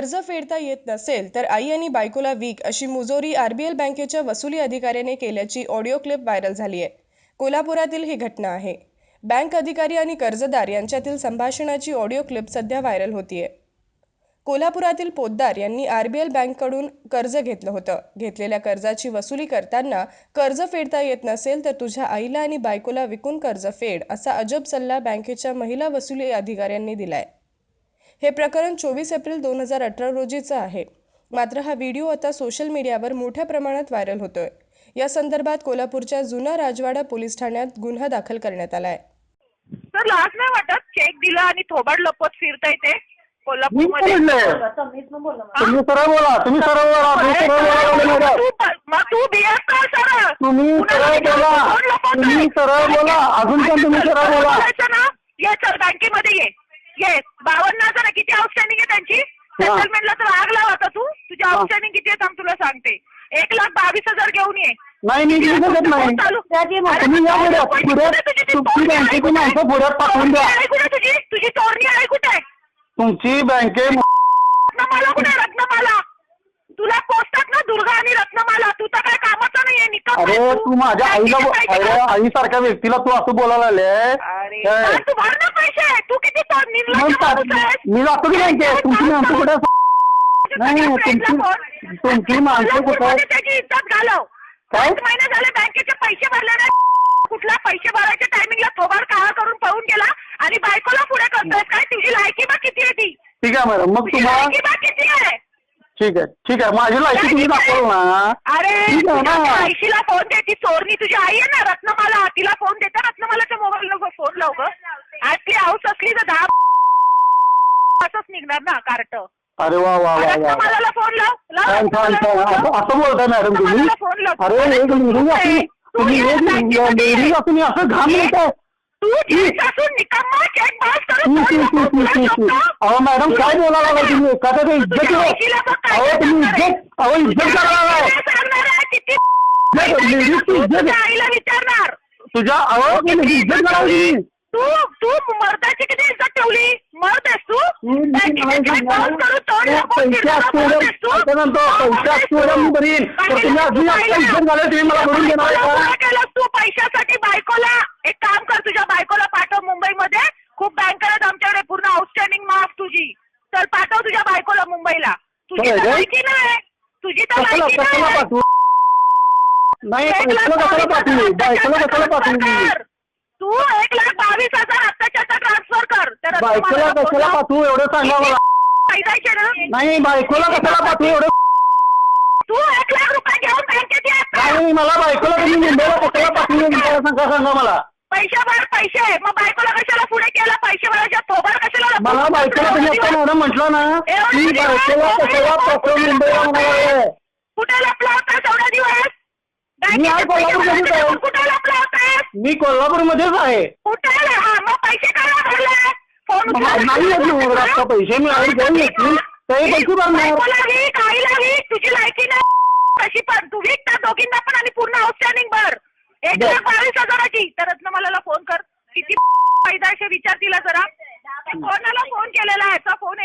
कर्ज फेडता येत नसेल तर आई आणि बायकोला वीक अशी मुजोरी आरबीएल बँकेच्या वसुली अधिकाऱ्याने केल्याची ऑडिओ क्लिप व्हायरल झाली आहे. कोल्हापुरातील ही घटना आहे. बँक अधिकारी आणि कर्जदार यांच्यातील संभाषणाची ऑडिओ क्लिप सध्या व्हायरल होतीये. कोल्हापुरातील पोद्दार यांनी आरबीएल बँककडून कर्ज घेतलं होतं. घेतलेल्या कर्जाची वसुली करताना कर्ज फेडता येत नसेल तर तुझ्या आईला आणि बायकोला विकून कर्ज फेड असा अजब सल्ला बँकेच्या महिला वसुली अधिकाऱ्यांनी दिलाय. हे प्रकरण चोवीस एप्रिल दोन हजार अठरा रोजीचं आहे. मात्र हा व्हिडिओ आता सोशल मीडियावर मोठ्या प्रमाणात व्हायरल होतोय. या संदर्भात कोल्हापूरच्या जुना राजवाडा पोलीस ठाण्यात गुन्हा दाखल करण्यात आलाय. तर लाज नाही वाटत? चेक दिला आणि थोबाड लपवत फिरताय ते मी कोल्हापूरमध्ये म्हणलं? तुम्ही सरळ बोला तुम्ही सरळ बोला तुम्ही सरळ बोला बोला. तू प- मग तू बियास का सरळ तुम्ही कुणाला सरळ विचारलं? बोला. कोण लपवतंय? तुम्ही सरळ बोला. अजून पण तुम्ही सरळ सरळ बोला. बोलायचं ना? ये चल बँकेमध्ये ये. ये बावन्न हजार आहे. किती आउटस्टँडिंग आहे त्यांची? सेटलमेंटला तर आग लाव आता तू. तुझी. आउटस्टँडिंग किती आहे थांब तुला सांगते. एक लाख बावीस हजार घेऊन ये. नाही मी घेऊ शकत नाही. चालू. अरे, तुम्ही या पुढे तुझी पुढे तुझी ती तुमची तोडणी आहे बँकेची कुठे? माणसं पुढे पाठवून द्या. तोडणी आहे कुठे तुझी? तुझी तोडणी आहे कुठे? तुमची बँके रत्नमाला कुठे? रत्नमाला. तुला पोचतात ना दुर्गा आणि रत्नमाला. तू तर काय कामाचा नाहीये निकम अरे तू. माझ्या आईला बो- अरे. आईसारख्या व्यक्तीला तू असं बोलायला अरे आले काय तू भर ना किती तो निर्लज्ज माणूस आहेस. मी जातो की बँकेत तुमची माणसं कुठे? नाही तुझ्या तुमची friend ला फोन. तुमची माणसं कुठे? कोल्हापूरमध्ये त्याची इज्जत घालव. काय? पाच महिने झाले बँकेचे पैसे भरले नाही. कुठला पैसे भरायच्या टायमिंगला थोबाड काळा करून पळून गेला आणि बायकोला पुढे करतोय काय? तुझी लायकी बा किती आहे ती. ठीक आहे मॅडम मग तुझी तुम्हाला लायकी बा किती आहे. ठीक आहे ठीक आहे. माझी लायकी तुम्ही दाखवाल ना. अरे ठीक आहे ना. तुझ्या आईशीला फोन चोरणी तुझी आई आहे ना रत्नमाला. तिला फोन देते. रत्नमालाच्या मोबाईलला फोन लाव ग. आज ती हाऊस असली तर दहा असंच निघणार ना कार्ट अरे वा वा वा वा फोन लाव लाव छान छान असं फोन लाव. असं बोलताय मॅडम तुम्ही फोन लाव. अरे एक लेडीज असून तू तुम्ही ये एक. लेडीज असून असं घाम येताय तू असून निकम्मा तुला. शोभतं? अहो मॅडम काय बोलायला लागला तुम्ही एखाद्या ते इज्जत तुझ्या आईशीला बघ काय अहो तुम्ही करणार आहे. इज्जत अहो इज्जत तुझ्या करायला. सांगणार आहे किती लेडीजची तू इज्जत- तुझ्या आईला विचारणार तुझ्या अहो तुम्ही इज्जत करावी तू तू मर्दाची किती इज्जत ठेवली? मर्द आहेस तू? तू? पैशासाठी बायकोला. एक काम कर तुझ्या बायकोला पाठव मुंबईमध्ये. खूप बँकर आहेत आमच्याकडे पूर्ण आउटस्टँडिंग माफ तुझी. तर पाठव तुझ्या बायकोला मुंबईला. तुझी तर? लायकी नाही तुझी तर कशाला नाही बायकोला कशाला आता पाठवू? transfer कर. तू एक लाख बावीस हजार आत्ताच्या आता ट्रान्सफर कर तर बायकोला कशाला पाठवू? एवढं सांगा मला. फायदाचे ना नाही बायकोला कशाला पाठवू? एवढं तू एक लाख रुपये घेऊन बँकेत ये आता. नाही मला बायकोला तुम्ही मुंबईला कशाला पाठवू? मला सांगा सांगा मला. पैसे भर पैसे. मग बायकोला कशाला पुढे केला? पैसे थोबाड कशाला? मला बायकोला तुम्ही? आता मॅडम म्हटलं ना एवढे की दिवस? बायकोला कशाला पाठवू मुंबईला म्हणाले कुठे लपला होता? एवढा दिवस? मी आज कोल्हापूरमध्ये कुठे लपला होतास मी कोल्हापूरमध्येच आहे. कुठे हा मग पैसे काय फोन नाही ना आता पैसे मिळाले जाऊन येतील तरी पैसे भरणार बायकोला वीक आईला वीक तुझी लायकी नाही. कशी पण. तू वीक त्या दोघींना पण आणि पूर्ण आउटस्टँडिंग भर. एक बर. लाख बावीस हजाराची. तर रत्नमालाला फोन कर. किती फायदा आहे ते विचार तिला जरा कोणाला फोन केलेला ह्याचा फोन